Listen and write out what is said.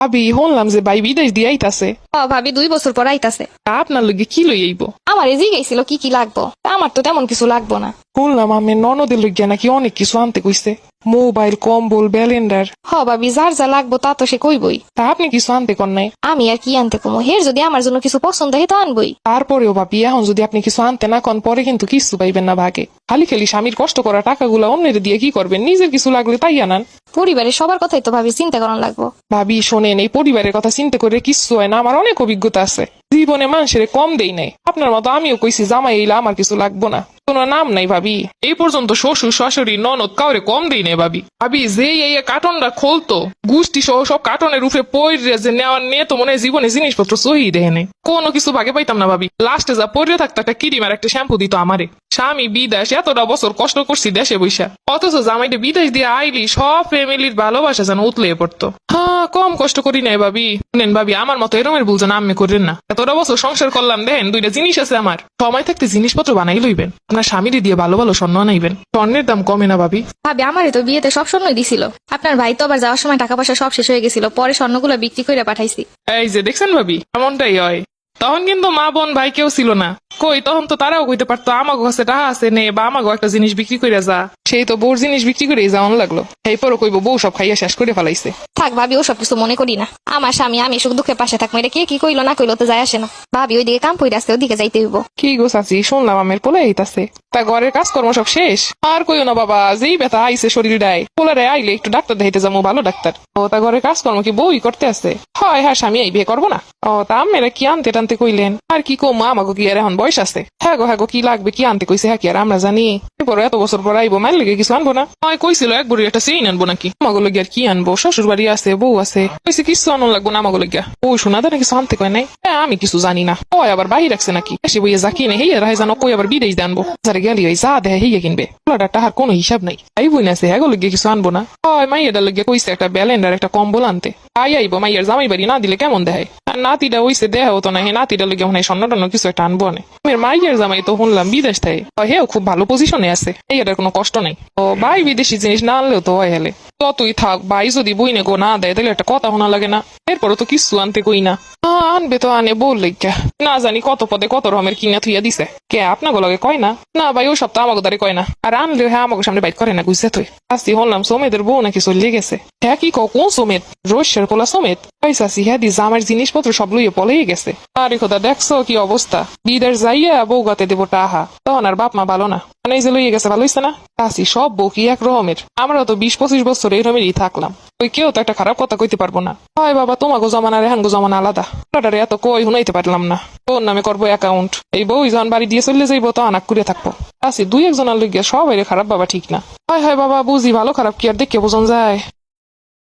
ভাবি শুনলাম যে ভাই বিদেশ দিয়ে আইতাছে। ভাবি দুই বছর পর আইতাছে। তা আপনার লগে কি লই আইব? আমার এজি গেছিল কি কি লাগবো। তা আমার তো তেমন কিছু লাগবো না। শুনলাম আমি ননদের লইগিয়া নাকি অনেক কিছু আনতে কইছে। মোবাইল কম্বল ব্যালেন্ডার। হ ভাবি যার যা লাগবো তা তো সে কইবই। তা আপনি কিছু আনতে কর নাই। আমি আর কি আনতে কমো? হের যদি আমার জন্য কিছু পছন্দ হয় তো আনবই। তারপরেও ভাবি এখন যদি আপনি কিছু আনতে না কন পরে কিন্তু কিছু পাইবেন না ভাগে। খালি খালি স্বামীর কষ্ট করা টাকাগুলো অন্যের দিয়ে কি করবেন? নিজের কিছু লাগলে তাই আনান। পরিবারের সবার কথাই তো ভাবি চিন্তা করানো লাগবো। ভাবি শোনেন এই পরিবারের কথা চিন্তা করে কিচ্ছু হয় না আমার অনেক অভিজ্ঞতা আছে। জীবনে মানুষের কম দেই নাই। আপনার মতো আমিও কইছি জামাই এলে আমার কিছু লাগবো না। কোনো নাম নাই ভাবি। এই পর্যন্ত শ্বশুর, শাশুড়ি, ননদ কাউরে কম দেই নেই ভাবি। ভাবি, যে এই কার্টনটা খোলতো গুষ্টি সহ সব কার্টনের রূপে পৈরে যে নেওয়ার নিয়ে তো মনে জীবনে জিনিসপত্র সহি দেহে নেই। কোনো কিছু ভাগে পাইতাম না ভাবি। লাস্টে যা পরে থাকতো একটা কিরিম আর একটা শ্যাম্পু দিত আমারে। স্বামী বিদেশ এতটা বছর কষ্ট করছি দেশে বৈশা অথচ জামাইটা বিদেশ দিয়ে আইলি সব ফ্যামিলির ভালোবাসা যেন উতলে পড়তো। হ্যাঁ কম কষ্ট করি নাই ভাবি। নেন ভাবি আমার মতো এরমের ভুল যেন আমি করেন না। এতটা বছর সংসার করলাম দেখেন দুইটা জিনিস আছে আমার। সময় থাকতে জিনিসপত্র বানাই লইবেন। আপনার স্বামীরে দিয়ে ভালো ভালো স্বর্ণ আনাইবেন। স্বর্ণের দাম কমে না ভাবি। ভাবি আমারই তো বিয়েতে সব স্বর্ণই দিছিল। আপনার ভাই তো আবার যাওয়ার সময় টাকা পয়সা সব শেষ হয়ে গেছিল পরে স্বর্ণগুলো বিক্রি করে পাঠাইছি। এই যে দেখছেন ভাবি এমনটাই হয়। তখন কিন্তু মা বোন ভাই কেউ ছিল না। কই তখন তো তারাও কইতে পারতো আমাগো কাছে টাকা আছে নে বা আমাগো একটা জিনিস বিক্রি করে যা। সেই তো বউর জিনিস বিক্রি করে যাওয়ান লাগল। এই পরও কইব বউ সব খাইয়া শেষ করে ফেলাইছে। থাক ভাবি ও সব কিছু মনে করি না। আমার স্বামী আমি সুখ দুঃখে পাশে থাকব এটা কে কি কইলো না কইলো তো যায় আসে না। ভাবি ওইদিকে কাম পইরা আসতে ওদিকে যাইতে হইব। কি গো চাচি শুনলাম আমের পোলাই এইতাছে তা ঘরের কাজকর্ম সব শেষ। আর কইও না বাবা, যেই ব্যথা আইছে শরীর ডায় পোলারে আইলে একটু ডাক্তার দেখাইতে যাব ভালো ডাক্তার। ও তা ঘরের কাজকর্ম কি বউই করতে আছে? হয় হ্যাঁ স্বামী এই বিয়ে করব না। ও তা আমেরা কি আনতে টানতে কইলেন? আর কি কম আমাকে কি আর এখন বয়স আছে? হ্যাঁ গো হ্যাঁ গো, কি লাগবে, কি আনতে কইছে হ্যাঁ কি আর আমরা জানি। এরপর এত বছর পর আইবো মাইল লেগে কিছু আনব না। হয়, কইছিল এক বুড়ি একটা চেইন আনব নাকি। আমাকে লগে আর কি আনব? শ্বশুর বাড়ি আছে, বউ আছে। কইছে কিছু আনন লাগবো না আমাকে লগে। ও শোনা দেয় কিছু আনতে কয় নাই? হ্যাঁ আমি কিছু জানি না। ওই আবার বাহির রাখছে নাকি? এসে বইয়ে যা কিনে হেয়ে রাহে জানো, কই আবার বিদেশ আনব? গেলি ওই যা দেহে হিগে কিনবে। পোলাটা টাহার কোনো হিসাব নাই। আই বই না সে হ্যাঁ লগে কিছু আনব না। হয় মাইয়াটা লগে কইছে একটা ব্যালেন্ডার, একটা কম্বল আনতে। আই আইবো, মাইয়ার জামাই বাড়ি না দিলে কেমন আর নাতিটা দেহ হতো না হে নাতিটা কিছু একটা আনব না। মেয়ের মাইয়ের জামাই তো শুনলাম বিদেশ থেকে। হেও খুব ভালো পজিশনে আছে, এই এটার কোনো কষ্ট নেই। ও ভাই বিদেশি জিনিস না আনলেও তো হয় হেলে। থাক, ভাই যদি না দেয়, তাহলে একটা কথা লাগে না। তো কিছু আনতে কই না। আনবে তো আনে বললে কে না জানি কত পদে কত রকমের কিনা থুইয়া দিছে। কে আপনাকে লগে কয় না? না ভাই ওই সপ্তাহ আমাকে দাঁড়িয়ে কয় না। আর আনলেও হ্যাঁ আমাকে সামনে বাইট করে না, বুঝছে তুই? আসি হলাম সোমেদের বউ নাকি চলিয়ে গেছে। হ্যাঁ কি কোন সোমেত? রোশের পোলা সোমেত? পয়সাসি হ্যাঁ দি আমার জিনিসপত্র সব লইয়ে পলেই গেছে। আরে খোদা, দেখছ কি অবস্থা? বিদের যাইয়া বউ গাতে দেবো টাহা, তখন আর বাপ মা ভালো না। মানে যে লইয়ে গেছে, ভালো হইছে না? আসি সব বউ কি এক রকমের? আমরা তো বিশ পঁচিশ বছর এই রকমেরই থাকলাম। ওই কেউ তো একটা খারাপ কথা কইতে পারব না। হয় বাবা তোমাকে জমানা রেহান গো জমানা আলাদা। ওটারে এত কই শুনাইতে পারলাম না। তোর নামে করব অ্যাকাউন্ট এই বউ যখন বাড়ি দিয়ে চলে যাইবো তো আনাক করে থাকব। আসি দুই একজনের লইগে সবাই খারাপ বাবা ঠিক না। হয় হয় বাবা, বুঝি ভালো খারাপ কি আর দেখে বোঝন যায়।